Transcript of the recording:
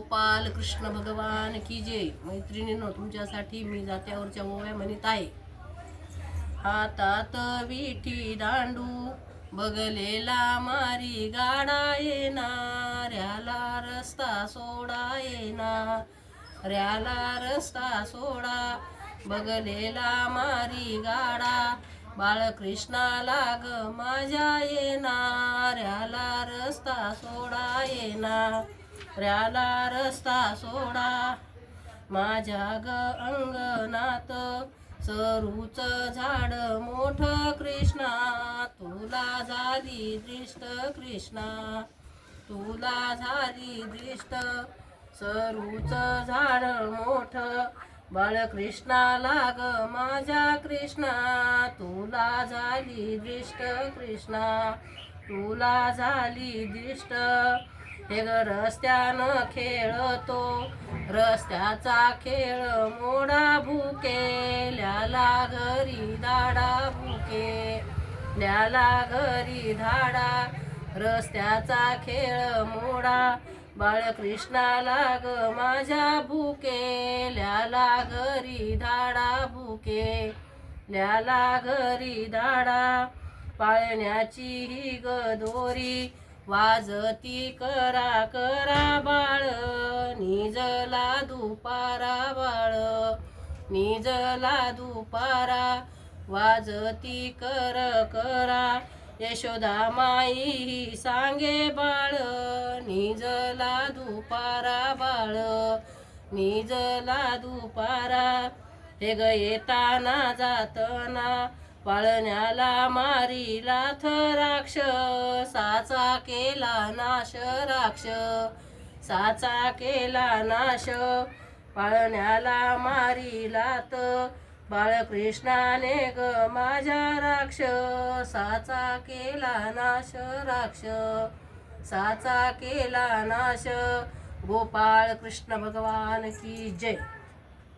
गोपाल कृष्ण भगवान की जय. मैत्रिणीनो तुमच्यासाठी मी जात्यावरच्या ओव्या म्हणत आहे. हातात विठी दांडू बगलेला मारी गाडा येणाऱ्याला रस्ता सोडा येणार रॅला रस्ता सोडा बगलेला मारी गाडा बाळकृष्णाला ग माझ्या येणाऱ्याला रस्ता सोडा येणार. रॅला रस्ता सोडा. माझ्या ग अंगणात सरूच झाड मोठ कृष्णा. तुला झाली दृष्ट कृष्णा. तुला झाली दृष्ट सरूच झाड मोठ. बाळकृष्णा लाग माझ्या कृष्णा. तुला झाली दृष्ट कृष्णा. तुला झाली दृष्ट हे ग रस्त्यानं खेळतो. रस्त्याचा खेळ मोडा भुके ल्याला घरी धाडा भुके ल्याला घरी धाडा. रस्त्याचा खेळ मोडा बाळकृष्णाला ग माझ्या भुके ल्याला घरी धाडा भुके ल्याला घरी धाडा. पाळण्याची ही ग दोरी वाजती करा करा बाळ निजला दुपारा बाळ निजला दुपारा वाजती कर करा यशोदा माई सांगे बाळ निजला दुपारा बाळ निजला दुपारा हे ग येताना जाताना पाळण्याला मारीला राक्ष साचा केला नाश राक्ष साचा केला नाश पाळण्याला मारीलात बाळकृष्णाने ग माझ्या राक्ष साचा केला नाश राक्ष साचा केला नाश गोपाळ कृष्ण भगवान की जय.